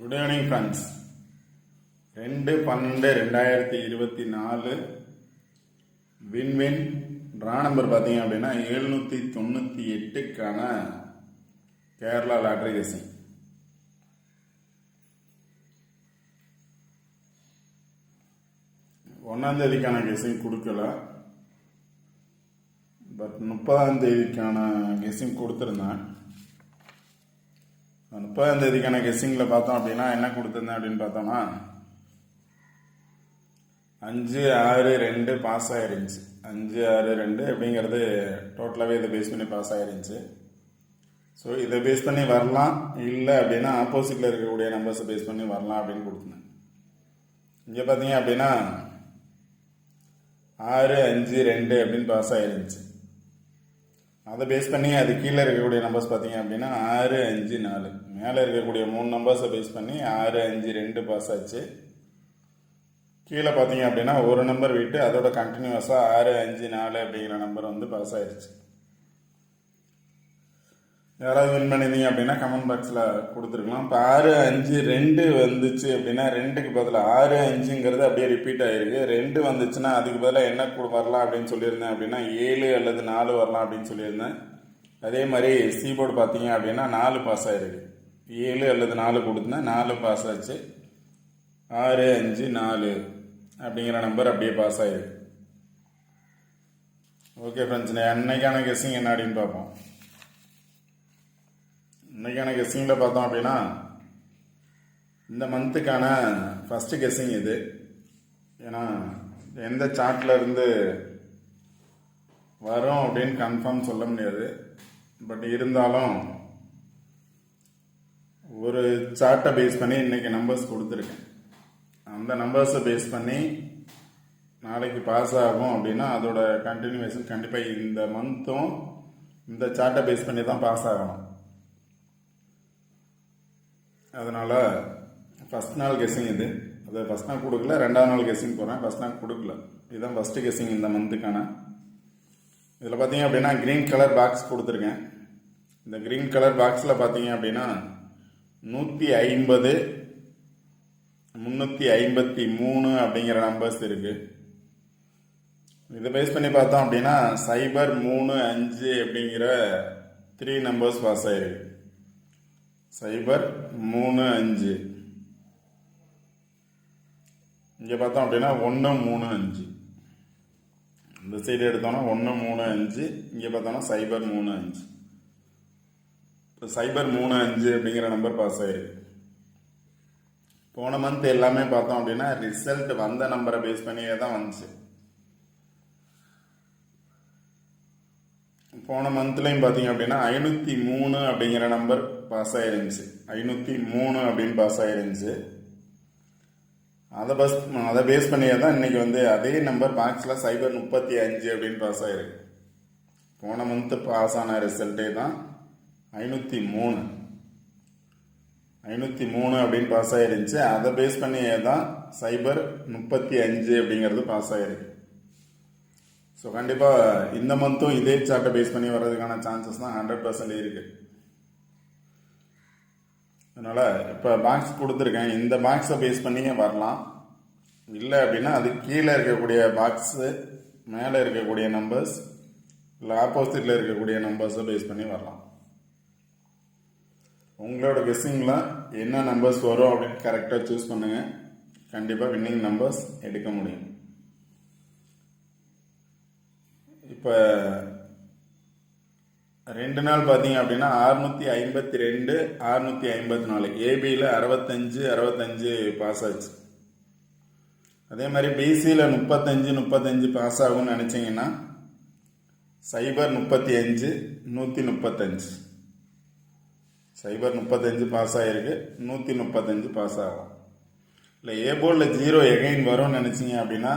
Good evening friends ரெண்டு பன்னெண்டு ரெண்டாயிரத்தி இருபத்தி நாலு. வின்வின் ட்ரா நம்பர் பார்த்தீங்க அப்படின்னா எழுநூற்றி தொண்ணூற்றி எட்டுக்கான கேரளா லாட்ரி கேசிங் ஒன்றாம் தேதிக்கான கெஸிங் கொடுக்கல. பட் முப்பதாம் தேதிக்கான கெஸிங் கொடுத்துருந்தேன். முப்பதாம் தேதிக்கான கெஸ்ஸிங்கில் பார்த்தோம் அப்படின்னா என்ன கொடுத்துருந்தேன் அப்படின்னு பார்த்தோம்னா அஞ்சு ஆறு ரெண்டு பாஸ் ஆகிருந்துச்சு அஞ்சு ஆறு ரெண்டு அப்படிங்கிறது டோட்டலாகவே இதை பேஸ் பண்ணி பாஸ் ஆகிருந்துச்சு ஸோ இதை பேஸ் பண்ணி வரலாம் இல்லை அப்படின்னா ஆப்போசிட்டில் இருக்கக்கூடிய நம்பர்ஸை பேஸ் பண்ணி வரலாம் அப்படின்னு கொடுத்துருந்தேன். இங்கே பார்த்தீங்க அப்படின்னா ஆறு அஞ்சு ரெண்டு அப்படின்னு பாஸ் ஆகிருந்துச்சு அதை பேஸ் பண்ணி அது கீழே இருக்கக்கூடிய நம்பர்ஸ் பார்த்தீங்க அப்படின்னா ஆறு அஞ்சு நாலு. மேலே இருக்கக்கூடிய மூணு நம்பர்ஸை பேஸ் பண்ணி ஆறு அஞ்சு ரெண்டு பாஸ் ஆச்சு. கீழே பார்த்தீங்க அப்படின்னா ஒரு நம்பர் விட்டு அதோட கண்டினியூஸாக ஆறு அஞ்சு நாலு அப்படிங்கிற நம்பர் வந்து பாஸ் ஆயிடுச்சு யாராவது வின் பண்ணியிருந்தீங்க அப்படின்னா கமெண்ட் பாக்ஸில் கொடுத்துருக்கலாம். இப்போ ஆறு அஞ்சு ரெண்டு வந்துச்சு அப்படின்னா ரெண்டுக்கு பதிலாக ஆறு அஞ்சுங்கிறது அப்படியே ரிப்பீட் ஆகிருக்கு ரெண்டு வந்துச்சுன்னா அதுக்கு பதிலாக என்ன கூட வரலாம் அப்படின்னு சொல்லியிருந்தேன் அப்படின்னா ஏழு அல்லது நாலு வரலாம் அப்படின்னு சொல்லியிருந்தேன். அதே மாதிரி சீபோர்டு பார்த்தீங்க அப்படின்னா நாலு பாஸ் ஆகிருக்கு ஏழு அல்லது நாலு கொடுத்தேன் நாலு பாஸ் ஆச்சு. ஆறு அஞ்சு நாலு அப்படிங்கிற நம்பர் அப்படியே பாஸ் ஆகிருக்கு ஓகே ஃப்ரெண்ட்ஸ் அன்னைக்கான கெஸ்ஸிங் என்ன அப்படின்னு பார்ப்போம். இன்றைக்கான கெஸ்ஸிங்கில் பார்த்தோம் அப்படின்னா இந்த மந்த்துக்கான ஃபஸ்ட்டு கெஸ்ஸிங் இது. ஏன்னா எந்த சார்ட்டில் இருந்து வரும் அப்படின்னு கன்ஃபார்ம் சொல்ல முடியாது. பட் இருந்தாலும் ஒரு சார்ட்டை பேஸ் பண்ணி இன்றைக்கி நம்பர்ஸ் கொடுத்துருக்கேன். அந்த நம்பர்ஸை பேஸ் பண்ணி நாளைக்கு பாஸ் ஆகும் அப்படின்னா அதோட கண்டினியூவேஷன் கண்டிப்பாக இந்த மந்த்தும் இந்த சார்ட்டை பேஸ் பண்ணி தான் பாஸ் ஆகணும். அதனால் ஃபஸ்ட் நாள் கெஸ்ஸிங் இது. அது ஃபஸ்ட் நாள் கொடுக்கல ரெண்டாவது நாள் கெஸ்ஸிங் போகிறேன் ஃபஸ்ட் நாள் கொடுக்கல. இதுதான் ஃபஸ்ட்டு கெஸ்ஸிங் இந்த மந்த்துக்கான இதில் பார்த்தீங்க அப்படின்னா க்ரீன் கலர் பாக்ஸ் கொடுத்துருக்கேன். இந்த க்ரீன் கலர் பாக்ஸில் பார்த்தீங்க அப்படின்னா நூற்றி ஐம்பது முந்நூற்றி ஐம்பத்தி மூணு அப்படிங்கிற நம்பர்ஸ் இருக்குது இதை பேஸ் பண்ணி பார்த்தோம் அப்படின்னா சைபர் மூணு அஞ்சு அப்படிங்கிற த்ரீ நம்பர்ஸ் பாஸ் ஆயிருக்கு. சைபர் மூணு அஞ்சு. இங்கே பார்த்தோம் அப்படின்னா ஒன்று மூணு அஞ்சு. இந்த சைடு எடுத்தோம்னா ஒன்று மூணு அஞ்சு. இங்கே பார்த்தோம்னா சைபர் மூணு அஞ்சு. இப்போ சைபர் மூணு அஞ்சு அப்படிங்கிற நம்பர் பாஸ் ஆயிருக்கு. போன மந்த் எல்லாமே பார்த்தோம் அப்படின்னா ரிசல்ட் வந்த நம்பரை பேஸ் பண்ணியே தான் வந்துச்சு. போன மந்த்லையும் பார்த்தீங்க அப்படின்னா ஐநூற்றி மூணு அப்படிங்கிற நம்பர் பாஸ் ஆகிருந்துச்சு ஐநூற்றி மூணு அப்படின்னு பாஸ் ஆகிருந்துச்சு அதை பஸ் அதை பேஸ் பண்ணியே தான் இன்னைக்கு வந்து அதே நம்பர் பாக்ஸில் சைபர் முப்பத்தி அஞ்சு அப்படின்னு பாஸ் ஆகிருக்கு போன மந்த்து பாஸ் ஆன ரிசல்ட்டே தான் ஐநூற்றி மூணு. ஐநூற்றி மூணு அப்படின்னு பாஸ் ஆகிருந்துச்சு அதை பேஸ் பண்ணியே தான் சைபர் முப்பத்தி அஞ்சு அப்படிங்கிறது பாஸ் ஆகிருக்கு ஸோ கண்டிப்பாக இந்த மந்த்தும் இதே சார்ட்டை பேஸ் பண்ணி வர்றதுக்கான சான்சஸ் தான் ஹண்ட்ரட் பர்சன்ட் இருக்குது அதனால் இப்போ பாக்ஸ் கொடுத்துருக்கேன். இந்த பாக்ஸை பேஸ் பண்ணியே வரலாம். இல்லை அப்படின்னா அது கீழே இருக்கக்கூடிய பாக்ஸு மேலே இருக்கக்கூடிய நம்பர்ஸ் இல்லை ஆப்போசிட்டில் இருக்கக்கூடிய நம்பர்ஸை பேஸ் பண்ணி வரலாம். உங்களோட கெஸ்ஸிங்கில் என்ன நம்பர்ஸ் வரும் அப்படின்னு கரெக்டாக சூஸ் பண்ணுங்கள் கண்டிப்பாக வின்னிங் நம்பர்ஸ் எடுக்க முடியும். இப்போ ரெண்டு நாள் பார்த்தீங்க அப்படின்னா அறுநூத்தி ஐம்பத்தி ரெண்டு அறுநூத்தி ஐம்பத்தி நாலு. ஏபியில் அறுபத்தஞ்சு அறுபத்தஞ்சு பாஸ் ஆச்சு. அதே மாதிரி பிசியில் முப்பத்தஞ்சு முப்பத்தஞ்சு பாஸ் ஆகும்னு நினச்சிங்கன்னா சைபர் முப்பத்தி அஞ்சு நூற்றி முப்பத்தஞ்சு. சைபர் முப்பத்தஞ்சு பாஸ் ஆகிருக்கு நூற்றி முப்பத்தஞ்சு பாஸ் ஆகும். இல்லை ஏ போர்டில் ஜீரோ எகைன் வரும்னு நினச்சிங்க அப்படின்னா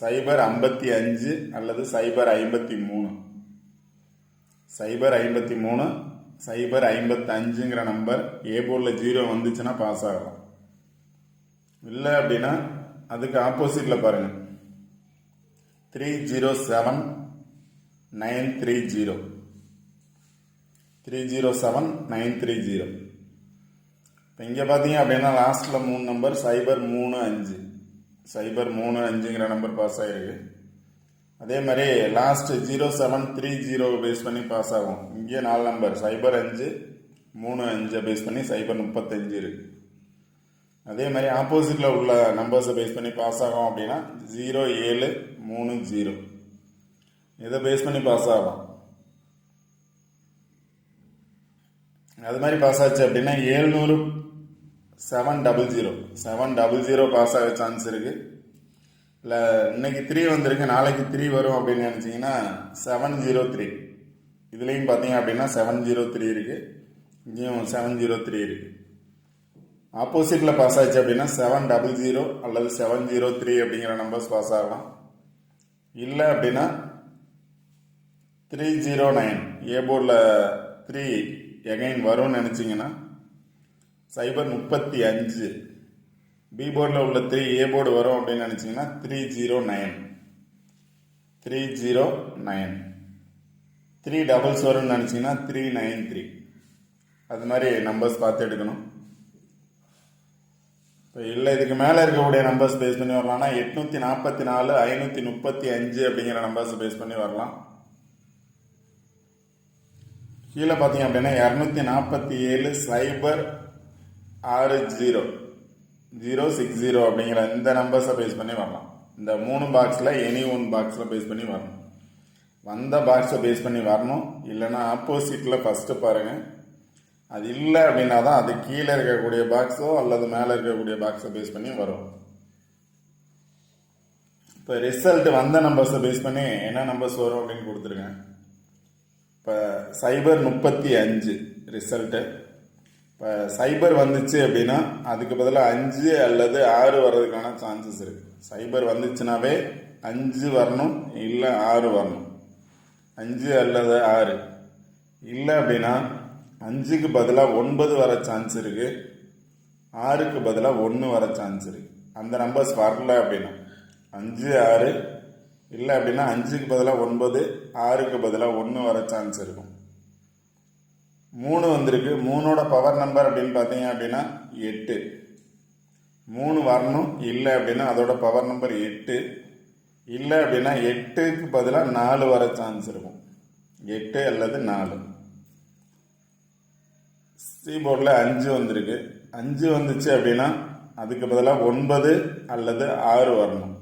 சைபர் ஐம்பத்தி அஞ்சு அல்லது சைபர் ஐம்பத்தி மூணு. சைபர் ஐம்பத்தி மூணு சைபர் ஐம்பத்தஞ்சுங்கிற நம்பர் ஏ போர்டில் ஜீரோ வந்துச்சுன்னா பாஸ் ஆகலாம். இல்லை அப்படின்னா அதுக்கு ஆப்போசிட்டில் பாருங்கள் three zero seven nine three zero three zero seven nine three zero இப்போ இங்கே பார்த்தீங்க அப்படின்னா லாஸ்ட்டில் மூணு நம்பர் சைபர் மூணு அஞ்சு. சைபர் மூணு அஞ்சுங்கிற நம்பர் பாஸ் ஆகிருக்கு அதே மாதிரி last zero seven three zero base பண்ணி பாஸ் ஆகும். இங்கே நாலு நம்பர் சைபர் அஞ்சு மூணு அஞ்சை பேஸ் பண்ணி சைபர் முப்பத்தஞ்சு இருக்கு. அதே மாதிரி ஆப்போசிட்டில் உள்ள நம்பர்ஸை பேஸ் பண்ணி பாஸ் ஆகும் அப்படின்னா ஜீரோ ஏழு மூணு ஜீரோ இதை பேஸ் பண்ணி பாஸ் ஆகும். அது மாதிரி பாஸ் ஆச்சு அப்படின்னா ஏழ்நூறு seven double zero seven double zero pass ஆக சான்ஸ் இருக்குது இல்லை இன்னைக்கு த்ரீ வந்திருக்கு நாளைக்கு த்ரீ வரும் அப்படின்னு நினச்சிங்கன்னா செவன் ஜீரோ த்ரீ இதுலேயும் பார்த்தீங்க அப்படின்னா செவன் ஜீரோ த்ரீ இருக்குது இங்கேயும் செவன் ஜீரோ த்ரீ இருக்குது ஆப்போசிட்டில் பாஸ் ஆச்சு அப்படின்னா செவன் டபுள் ஜீரோ அல்லது செவன் ஜீரோ த்ரீ அப்படிங்கிற நம்பர்ஸ் பாஸ் ஆகலாம். இல்லை அப்படின்னா த்ரீ ஜீரோ நைன் ஏ போர்டில் த்ரீ எகைன் வரும்னு நினச்சிங்கன்னா சைபர் முப்பத்தி அஞ்சு. பி போர்டில் உள்ள த்ரீ ஏ போர்டு வரும் அப்படின்னு நினச்சிங்கன்னா three zero nine three zero nine three doubles வரும்னு நினச்சிங்கன்னா த்ரீ நைன் த்ரீ அது மாதிரி நம்பர்ஸ் பார்த்து எடுக்கணும். இப்போ இல்லை இதுக்கு மேலே இருக்கக்கூடிய நம்பர்ஸ் பேஸ் பண்ணி வரலாம்னா எட்நூற்றி நாற்பத்தி நாலு ஐநூற்றி முப்பத்தி அஞ்சு அப்படிங்கிற நம்பர்ஸ் பேஸ் பண்ணி வரலாம். கீழே பார்த்தீங்க அப்படின்னா இரநூத்தி நாற்பத்தி ஏழு சைபர் ஆறு ஜீரோ. ஜீரோ சிக்ஸ் ஜீரோ அப்படிங்கிற இந்த நம்பர்ஸை பேஸ் பண்ணி வரலாம். இந்த மூணு பாக்ஸில் எனி ஒன் பாக்ஸில் பேஸ் பண்ணி வரணும். வந்த பாக்ஸை பேஸ் பண்ணி வரணும். இல்லைன்னா ஆப்போசிட்டில் ஃபஸ்ட்டு பாருங்கள் அது இல்லை அப்படின்னா தான் அது கீழே இருக்கக்கூடிய பாக்ஸோ அல்லது மேலே இருக்கக்கூடிய பாக்ஸை பேஸ் பண்ணி வரும். இப்போ ரிசல்ட் வந்த நம்பர்ஸை பேஸ் பண்ணி என்ன நம்பர்ஸ் வரும் அப்படின்னு கொடுத்துருங்க. இப்போ சைபர் முப்பத்தி அஞ்சு ரிசல்ட்டு இப்போ சைபர் வந்துச்சு அப்படின்னா அதுக்கு பதிலாக அஞ்சு அல்லது ஆறு வர்றதுக்கான சான்சஸ் இருக்குது சைபர் வந்துச்சுனாவே அஞ்சு வரணும் இல்லை ஆறு வரணும். அஞ்சு அல்லது ஆறு. இல்லை அப்படின்னா அஞ்சுக்கு பதிலாக ஒன்பது வர சான்ஸ் இருக்கு. ஆறுக்கு பதிலாக ஒன்று வர சான்ஸ் இருக்குது அந்த நம்பர்ஸ் வரல அப்படின்னா அஞ்சு ஆறு. இல்லை அப்படின்னா அஞ்சுக்கு பதிலாக ஒன்பது ஆறுக்கு பதிலாக ஒன்று வர சான்ஸ் இருக்கும். மூணு வந்திருக்கு. மூணோட பவர் நம்பர் அப்படின்னு பார்த்தீங்க அப்படின்னா எட்டு. மூணு வரணும். இல்லை அப்படின்னா அதோட பவர் நம்பர் எட்டு. இல்லை அப்படின்னா எட்டுக்கு பதிலாக நாலு வர சான்ஸ் இருக்கும். எட்டு அல்லது நாலு. சீபோர்டில் அஞ்சு வந்திருக்கு. அஞ்சு வந்துச்சு அப்படின்னா அதுக்கு பதிலாக ஒன்பது அல்லது ஆறு வரணும்.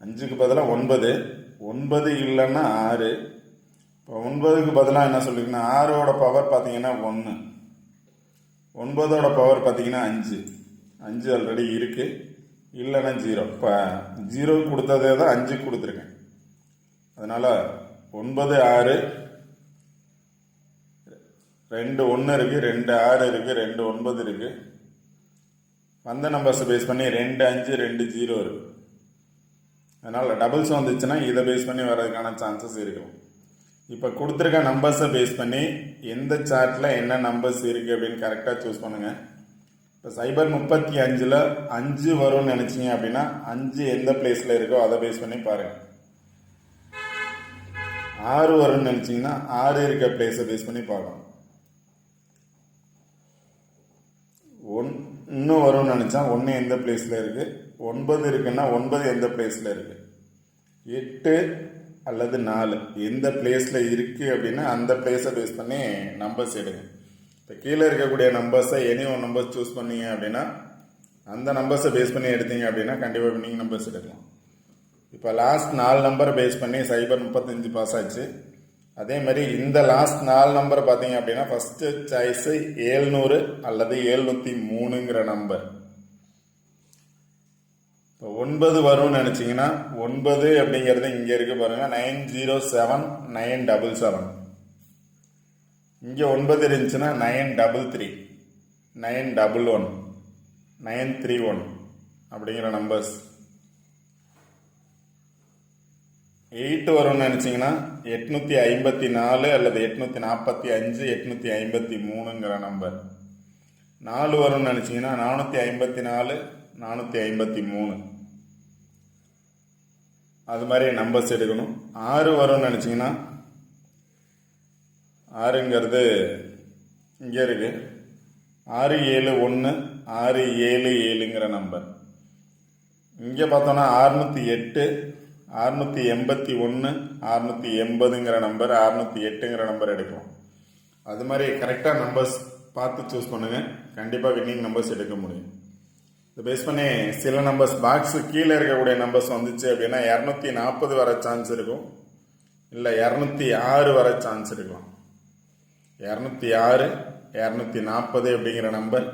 அஞ்சுக்கு பதிலாக ஒன்பது. ஒன்பது இல்லைன்னா ஆறு. இப்போ ஒன்பதுக்கு பதிலாக என்ன சொல்லிருக்கீங்கன்னா ஆறோட பவர் பார்த்தீங்கன்னா ஒன்று ஒன்பதோட பவர் பார்த்தீங்கன்னா அஞ்சு. அஞ்சு ஆல்ரெடி இருக்குது இல்லைன்னா ஜீரோ இப்போ ஜீரோ கொடுத்ததே தான் அஞ்சு கொடுத்துருக்கேன். அதனால் ஒன்பது ஆறு ரெண்டு ஒன்று இருக்குது ரெண்டு ஆறு இருக்குது ரெண்டு ஒன்பது இருக்குது வந்த நம்பர்ஸை பேஸ் பண்ணி ரெண்டு அஞ்சு ரெண்டு ஜீரோ இருக்குது அதனால் டபுள்ஸ் வந்துச்சுன்னா இதை பேஸ் பண்ணி வர்றதுக்கான சான்சஸ் இருக்கும். இப்போ கொடுத்துருக்க நம்பர்ஸை பேஸ் பண்ணி எந்த சார்ட்டில் என்ன நம்பர்ஸ் இருக்குது அப்படின்னு கரெக்டாக சூஸ் பண்ணுங்கள் இப்போ சைபர் முப்பத்தி அஞ்சில் அஞ்சு வரும்னு நினச்சிங்க அப்படின்னா அஞ்சு எந்த பிளேஸில் இருக்கோ அதை பேஸ் பண்ணி பாருங்கள் ஆறு வரும்னு நினச்சிங்கன்னா ஆறு இருக்க பிளேஸை பேஸ் பண்ணி பார்க்கணும். ஒன்று வரும்னு நினச்சா ஒன்று எந்த பிளேஸில் இருக்குது ஒன்பது இருக்குன்னா ஒன்பது எந்த பிளேஸில் இருக்குது எட்டு அல்லது நாலு. எந்த பிளேஸில் இருக்குது அப்படின்னா அந்த பிளேஸை பேஸ் பண்ணி நம்பர்ஸ் எடுங்க. இப்போ கீழே இருக்கக்கூடிய நம்பர்ஸை எனி ஒன் நம்பர்ஸ் சூஸ் பண்ணீங்க அப்படின்னா அந்த நம்பர்ஸை பேஸ் பண்ணி எடுத்தீங்க அப்படின்னா கண்டிப்பாக நீங்கள் நம்பர்ஸ் எடுக்கலாம். இப்போ லாஸ்ட் நாலு நம்பரை பேஸ் பண்ணி சைபர் முப்பத்தஞ்சு பாஸ் ஆச்சு. அதே மாதிரி இந்த லாஸ்ட் நாலு நம்பர் பார்த்தீங்க அப்படின்னா ஃபஸ்ட்டு சாய்ஸு ஏழ்நூறு அல்லது ஏழ்நூற்றி மூணுங்கிற நம்பர் இப்போ ஒன்பது வரும்னு நினச்சிங்கன்னா ஒன்பது அப்படிங்கிறது இங்கே இருக்க பாருங்கள் nine zero seven nine double seven இங்கே ஒன்பது இருந்துச்சுன்னா nine double three nine double one nine three one அப்படிங்கிற நம்பர்ஸ் எயிட் வரும்னு நினச்சிங்கன்னா எட்நூற்றி ஐம்பத்தி நாலு அல்லது எட்நூற்றி நாற்பத்தி அஞ்சு எட்நூற்றி ஐம்பத்தி மூணுங்கிற நம்பர் நாலு வரும்னு நினச்சிங்கன்னா நானூற்றி ஐம்பத்தி நாலு நானூற்றி ஐம்பத்தி மூணு. அது மாதிரி நம்பர்ஸ் எடுக்கணும். ஆறு வரும்னு நினச்சிங்கன்னா ஆறுங்கிறது இங்கே இருக்கு. ஆறு ஏழு ஒன்று ஆறு ஏழு ஏழுங்கிற நம்பர் இங்கே பார்த்தோன்னா அறுநூற்றி எட்டு அறுநூற்றி எண்பத்தி ஒன்று அறுநூற்றி எண்பதுங்கிற நம்பர் அறுநூற்றி எட்டுங்கிற நம்பர் எடுக்கும் அது மாதிரி கரெக்டாக நம்பர்ஸ் பார்த்து சூஸ் பண்ணுங்கள் கண்டிப்பாக வின்னிங் நம்பர்ஸ் எடுக்க முடியும். இதை பேஸ் பண்ணி சில நம்பர்ஸ் பாக்ஸு கீழே இருக்கக்கூடிய நம்பர்ஸ் வந்துச்சு அப்படின்னா இரநூத்தி நாற்பது வர சான்ஸ் இருக்கும். இல்லை இரநூத்தி ஆறு வர சான்ஸ் இருக்கலாம். இரநூத்தி ஆறு இரநூத்தி நாற்பது அப்படிங்கிற நம்பர்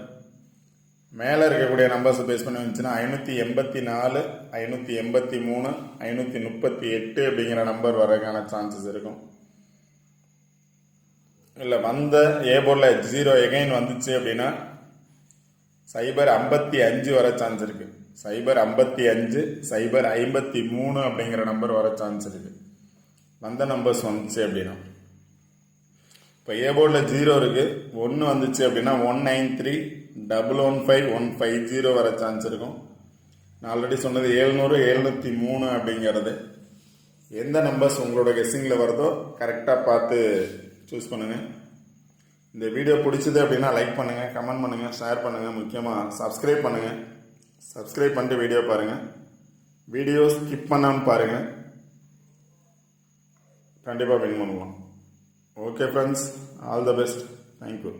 மேலே இருக்கக்கூடிய நம்பர்ஸை பேஸ் பண்ணி வந்துச்சுன்னா ஐநூற்றி எண்பத்தி நாலு ஐநூற்றி எண்பத்தி மூணு ஐநூற்றி முப்பத்தி எட்டு அப்படிங்கிற நம்பர் வரதுக்கான சான்சஸ் இருக்கும். இல்லை வந்த ஏ போர்டில் ஜீரோ எகைன் வந்துச்சு அப்படின்னா சைபர் ஐம்பத்தி அஞ்சு வர சான்ஸ் இருக்குது சைபர் ஐம்பத்தி அஞ்சு சைபர் ஐம்பத்தி மூணு அப்படிங்கிற நம்பர் வர சான்ஸ் இருக்குது வந்த நம்பர்ஸ் வந்துச்சு அப்படின்னா. இப்போ ஏ போர்டில் ஜீரோ இருக்குது ஒன்று வந்துச்சு அப்படின்னா one nine three double one five one five zero வர சான்ஸ் இருக்கும். நான் ஆல்ரெடி சொன்னது ஏழ்நூறு எழுநூற்றி மூணு அப்படிங்கிறது. எந்த நம்பர்ஸ் உங்களோட கெஸ்ஸிங்கில் வருதோ கரெக்டாக பார்த்து சூஸ் பண்ணுங்கள் இந்த வீடியோ பிடிச்சது அப்படின்னா லைக் பண்ணுங்கள் கமெண்ட் பண்ணுங்கள் ஷேர் பண்ணுங்கள் முக்கியமாக சப்ஸ்கிரைப் பண்ணுங்கள் சப்ஸ்கிரைப் பண்ணிட்டு வீடியோ பாருங்கள் வீடியோ ஸ்கிப் பண்ணாமல் பாருங்கள் கண்டிப்பாக வின் பண்ணலாம் okay friends all the best thank you